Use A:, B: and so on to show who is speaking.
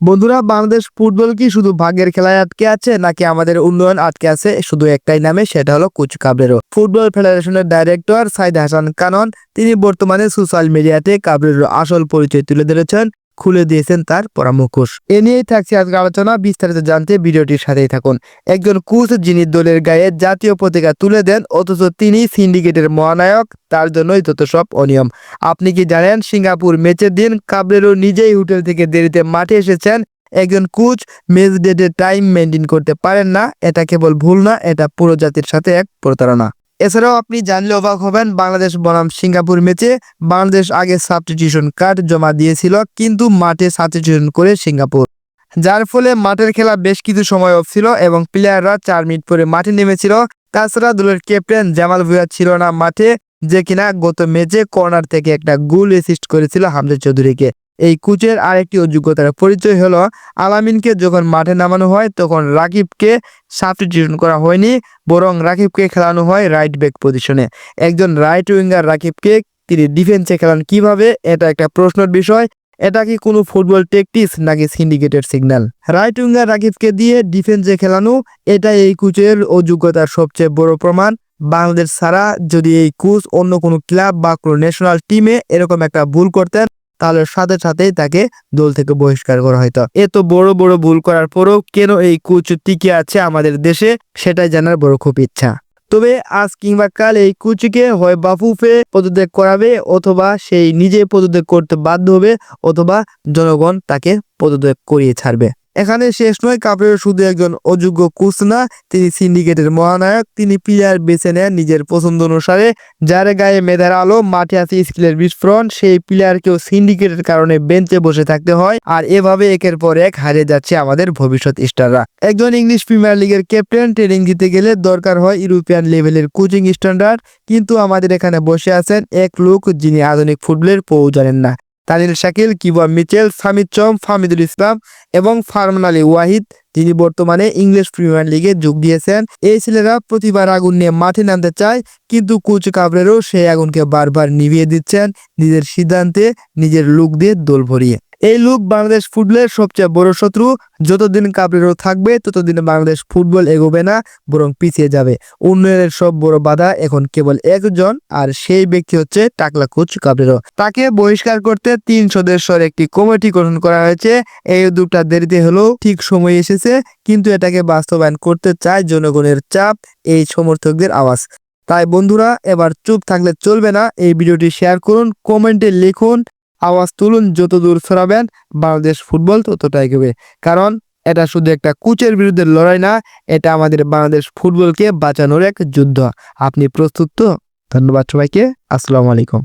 A: বন্ধুরা, বাংলাদেশ ফুটবল কি শুধু ভাগ্যের খেলায় আটকে আছে, নাকি আমাদের উন্নয়ন আটকে আছে? শুধু একটাই নামে, সেটা হলো কুচ কাবরেরো ফুটবল ফেডারেশনের ডাইরেক্টর সাইদ হাসান কানন, তিনি বর্তমানে সোশ্যাল মিডিয়াতে কাবরেরো আসল পরিচয় তুলে ধরেছেন। খুলে দিয়েছেন তার পরামর্শ। এ নিয়েই থাকছে আজকে আলোচনা। বিস্তারিত জানতে ভিডিওটির সাথেই থাকুন। একজন কোচ যিনি দলের গায়ে জাতীয় পতাকা তুলে দেন, অথচ তিনি সিন্ডিকেটের মহানায়ক, তার জন্যই তত সব অনিয়ম। আপনি কি জানেন, সিঙ্গাপুর ম্যাচের দিন কাবলেরও নিজেই হোটেল থেকে দেরিতে মাঠে এসেছেন। একজন কোচ ম্যাচ ডেটে টাইম মেনটেন করতে পারেন না, এটা কেবল ভুল না, এটা পুরো জাতির সাথে এক প্রতারণা। এছাড়াও আপনি জানলে অবাক হবেন, বাংলাদেশ বনাম সিঙ্গাপুর ম্যাচে বাংলাদেশ আগে সাবস্টিটিউশন কার্ড জমা দিয়েছিল, কিন্তু মাঠে সাবস্টিটিউশন করে সিঙ্গাপুর। যার ফলে মাঠের খেলা বেশ কিছু সময় অফ ছিল এবং প্লেয়াররা চার মিনিট পরে মাঠে নেমেছিল। তাছাড়া দলের ক্যাপ্টেন জামাল ভুয়া ছিল না মাঠে, যে কিনা গত ম্যাচে কর্নার থেকে একটা গোল অ্যাসিস্ট করেছিল হামজা চৌধুরীকে। এই কোচের আরেকটি অযোগ্যতার পরিচয় হলো আলামিনকে যখন মাঠে নামানো হয়, তখন রাকিবকে সাবস্টিটিউশন করা হয়নি, বরং রাকিবকে খেলানো হয় রাইট ব্যাক পজিশনে একজন রাইট উইঙ্গার রাকিবকে তিনি ডিফেন্সে খেলান কীভাবে, এটা একটা প্রশ্নের বিষয়। এটা কি কোনো ফুটবল টেকটিস নাকি সিন্ডিকেটের সিগন্যাল রাইট উইঙ্গার রাকিবকে দিয়ে ডিফেন্সে খেলানো এটা এই কোচের অযোগ্যতার সবচেয়ে বড় প্রমাণ। বাংলাদেশ ছাড়া যদি এই কোচ অন্য কোনো ক্লাব বা কোনো ন্যাশনাল টিমে এরকম একটা ভুল করতেন তাহলে সাথে সাথেই তাকে দল থেকে বহিষ্কার করা হয়তো। এত বড় বড় ভুল করার পরও কেন এই কোচ টিকে আছে আমাদের দেশে? সেটাই জানার বড় খুব ইচ্ছা। তবে আজ কিংবা কাল এই কুচিকে হয় বাফুফে পদত্যাগ করাবে অথবা সেই নিজে পদত্যাগ করতে বাধ্য হবে অথবা জনগণ তাকে পদত্যাগ করিয়ে ছাড়বে। এখানে শেষ নয় কাপড়ের শুধু একজন অযোগ্য কোচ না, তিনি সিন্ডিকেটের মহানায়ক, তিনি প্লেয়ার বেছে নেন নিজের পছন্দ অনুসারে। যার গায়ে মেধার আলো, মাঠে আছে স্কিলের বিস্ফোরণ, সেই প্লেয়ারকেও সিন্ডিকেটের কারণে বেঞ্চে বসে থাকতে হয়, আর এভাবে একের পর এক হারিয়ে যাচ্ছে আমাদের ভবিষ্যৎ স্টাররা। একজন ইংলিশ প্রিমিয়ার লিগের ক্যাপ্টেন ট্রেনিং দিতে গেলে দরকার হয় ইউরোপিয়ান লেভেলের কোচিং স্ট্যান্ডার্ড কিন্তু আমাদের এখানে বসে আছেন এক লোক যিনি আধুনিক ফুটবলের পৌ জানেন না। তানিল শাকিল কিবা মিচেল, সামিদ চম ফামিদুল ইসলাম এবং ফারমান আলী ওয়াহিদ, যিনি বর্তমানে ইংলিশ প্রিমিয়ার লিগে যোগ দিয়েছেন। এই ছেলেরা প্রতিবার আগুন নিয়ে মাঠে নামতে চায়, কিন্তু কোচ কাবরেরও সেই আগুনকে বারবার নিভিয়ে দিচ্ছেন নিজের সিদ্ধান্তে, নিজের লুক দিয়ে দোল ভরিয়ে। এই লুক বাংলাদেশ ফুটবলের সবচেয়ে বড় শত্রু। যতদিন কাবরেরও থাকবে, ততদিন বাংলাদেশ ফুটবল এগোবে না, বরং পিছিয়ে যাবে। উন্নয়নের সব বড় বাধা এখন কেবল একজন, আর সেই ব্যক্তি হচ্ছে টাকলা কোচ কাবরেরো তাকে বহিষ্কার করতে তিন সদস্যের একটি কমিটি গঠন করা হয়েছে। এই দুটা দেরিতে হলেও ঠিক সময় এসেছে, কিন্তু এটাকে বাস্তবায়ন করতে চায় জনগণের চাপ, এই সমর্থকদের আওয়াজ। তাই বন্ধুরা, এবার চুপ থাকলে চলবে না। এই ভিডিওটি শেয়ার করুন, কমেন্টে লিখুন। আওয়াজ তুলুন, যত দূর ছড়াবেন বাংলাদেশ ফুটবল ততটাই এগোবে। কারণ এটা শুধু একটা কুচের বিরুদ্ধে লড়াই না, এটা আমাদের বাংলাদেশ ফুটবলকে বাঁচানোর এক যুদ্ধ। আপনি প্রস্তুত তো? ধন্যবাদ সবাইকে। আসসালামু আলাইকুম।